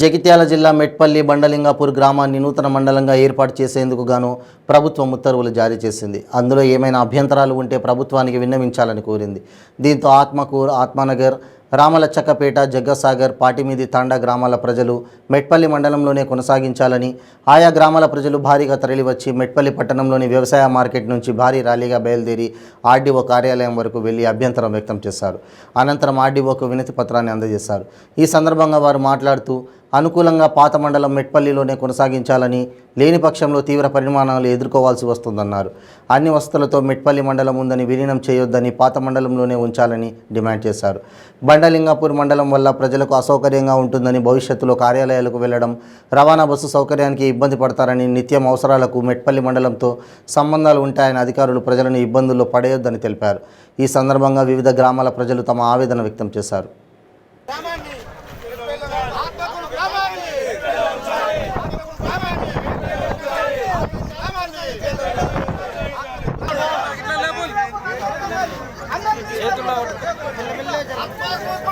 జగిత్యాల జిల్లా మెట్పల్లి బండలింగాపూర్ గ్రామాన్ని నూతన మండలంగా ఏర్పాటు చేసేందుకు గాను ప్రభుత్వం ఉత్తర్వులు జారీ చేసింది. అందులో ఏమైనా అభ్యంతరాలు ఉంటే ప్రభుత్వానికి విన్నవించాలని కోరింది. దీంతో ఆత్మకూర్ ఆత్మనగర్ రామలచ్చక్కపేట జగ్గసాగర్ పాటిమీది తాండా గ్రామాల ప్రజలు మెట్పల్లి మండలంలోనే కొనసాగించాలని ఆయా గ్రామాల ప్రజలు భారీగా తరలివచ్చి మెట్పల్లి పట్టణంలోని వ్యవసాయ మార్కెట్ నుంచి భారీ ర్యాలీగా బయలుదేరి ఆర్డీఓ కార్యాలయం వరకు వెళ్ళి అభ్యంతరం వ్యక్తం చేశారు. అనంతరం ఆర్డీఓకు వినతి పత్రాన్ని అందజేశారు. ఈ సందర్భంగా వారు మాట్లాడుతూ అనుకూలంగా పాత మండలం మెట్పల్లిలోనే కొనసాగించాలని లేని పక్షంలో తీవ్ర పరిమాణాలు ఎదుర్కోవాల్సి వస్తుందన్నారు. అన్ని వసతులతో మెట్పల్లి మండలం ఉందని విలీనం చేయొద్దని పాత మండలంలోనే ఉంచాలని డిమాండ్ చేశారు. బండలింగాపూర్ మండలం వల్ల ప్రజలకు అసౌకర్యంగా ఉంటుందని భవిష్యత్తులో కార్యాలయాలకు వెళ్ళడం రవాణా బస్సు సౌకర్యానికి ఇబ్బంది పడతారని నిత్యం అవసరాలకు మెట్పల్లి మండలంతో సంబంధాలు ఉంటాయని అధికారులు ప్రజలను ఇబ్బందుల్లో పడేయొద్దని తెలిపారు. ఈ సందర్భంగా వివిధ గ్రామాల ప్రజలు తమ ఆవేదన వ్యక్తం చేశారు గ్రామాన్ని ఆత్మకూరు గ్రామాన్ని ఆత్మకూరు గ్రామాన్ని గ్రామాన్ని ఆత్మకూరు మెట్పల్లి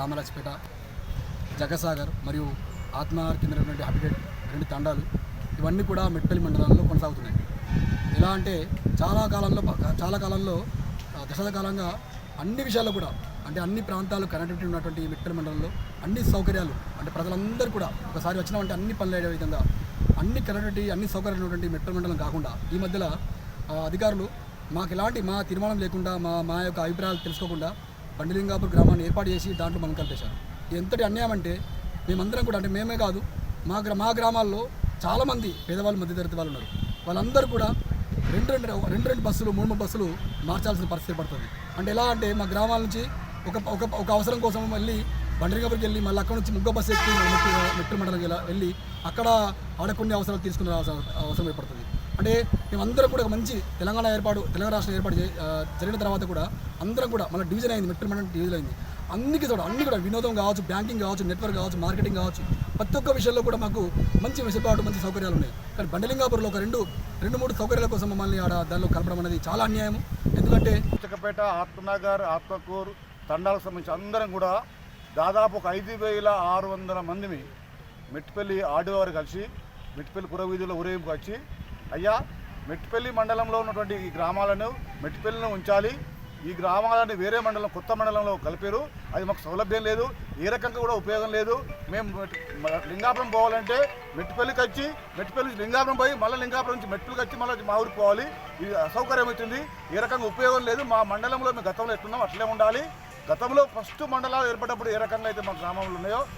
రామరాజపేట జగసాగర్ మరియు ఆత్మనగర్ కింద ఉన్నటువంటి రెండు తండాలు. ఇవన్నీ కూడా మెట్పల్లి మండలంలో కొనసాగుతున్నాయి. ఎలా అంటే చాలా కాలంలో చాలా కాలంలో ఆ, దశాల కాలంగా అన్ని విషయాల్లో కూడా అంటే అన్ని ప్రాంతాలు కనెక్టివిటీ ఉన్నటువంటి మిట్టల మండలంలో అన్ని సౌకర్యాలు అంటే ప్రజలందరూ కూడా ఒకసారి వచ్చినామంటే అన్ని పనులు అయ్యే విధంగా అన్ని కనెక్టివిటీ అన్ని సౌకర్యాలు ఉన్నటువంటి మిట్టల మండలం కాకుండా ఈ మధ్యలో అధికారులు మాకు ఎలాంటి మా తీర్మానం లేకుండా మా మా యొక్క అభిప్రాయాలు తెలుసుకోకుండా బండిలింగాపూర్ గ్రామాన్ని ఏర్పాటు చేసి దాంట్లో మనం కలిపేశారు. ఎంతటి అన్యాయం అంటే మేమందరం కూడా అంటే మేమే కాదు మా గ్రా మా గ్రామాల్లో చాలామంది పేదవాళ్ళు మధ్యతరగతి వాళ్ళు ఉన్నారు. వాళ్ళందరూ కూడా రెండు రెండు రెండు రెండు బస్సులు మూడు మూడు బస్సులు మార్చాల్సిన పరిస్థితి పడుతుంది. అంటే ఎలా అంటే మా గ్రామాల నుంచి ఒక ఒక ఒక అవసరం కోసం మళ్ళీ బండరిగాపూర్కి వెళ్ళి మళ్ళీ అక్కడ నుంచి ముగ్గ బస్సు ఎక్కి మెట్టు మెట్టు మండలం వెళ్ళి అక్కడ ఆడ కొన్ని అవసరాలు తీసుకునే అవసరం అవసరం ఏర్పడుతుంది. అంటే మేమందరం కూడా ఒక మంచి తెలంగాణ ఏర్పాటు తెలంగాణ రాష్ట్రం ఏర్పాటు చే- జరిగిన తర్వాత కూడా అందరం కూడా మన డివిజన్ అయింది మెట్రో మండలం డివిజన్ అయింది. అన్నికి కూడా అన్ని కూడా వినోదం కావచ్చు బ్యాంకింగ్ కావచ్చు నెట్వర్క్ కావచ్చు మార్కెటింగ్ కావచ్చు ప్రతి ఒక్క విషయంలో కూడా మాకు మంచి వెసులుబాటు మంచి సౌకర్యాలు ఉన్నాయి. కానీ బండలింగాపూర్లో ఒక రెండు రెండు మూడు సౌకర్యాల కోసం మమ్మల్ని ఆడ దానిలో కలపడం అనేది చాలా అన్యాయం. ఎందుకంటే చిక్కపేట ఆత్మనగర్ ఆత్మకూరు తండాలకు సంబంధించి అందరం కూడా దాదాపు ఒక ఐదు వేల ఆరు వందల మందిని మెట్టిపల్లి ఆడివారు కలిసి మెట్టిపల్లి పురవీధిలో ఊరేగింపు వచ్చి అయ్యా మెట్టిపల్లి మండలంలో ఉన్నటువంటి ఈ గ్రామాలను మెట్టిపల్లిని ఉంచాలి. ఈ గ్రామాలని వేరే మండలం కొత్త మండలంలో కలిపారు. అది మాకు సౌలభ్యం లేదు. ఏ రకంగా కూడా ఉపయోగం లేదు. మేము లింగాపురం పోవాలంటే మెట్టిపల్లికి వచ్చి మెట్టిపల్లి నుంచి లింగాపురం పోయి మళ్ళీ లింగాపురం నుంచి మెట్టిపల్లికి వచ్చి మళ్ళీ మా ఊరికి పోవాలి. ఇది అసౌకర్యం అవుతుంది. ఏ రకంగా ఉపయోగం లేదు. మా మండలంలో మేము గతంలో ఎట్లున్నాం అట్లే ఉండాలి. గతంలో ఫస్ట్ మండలాలు ఏర్పడినప్పుడు ఏ రకంగా అయితే మా గ్రామంలో ఉన్నాయో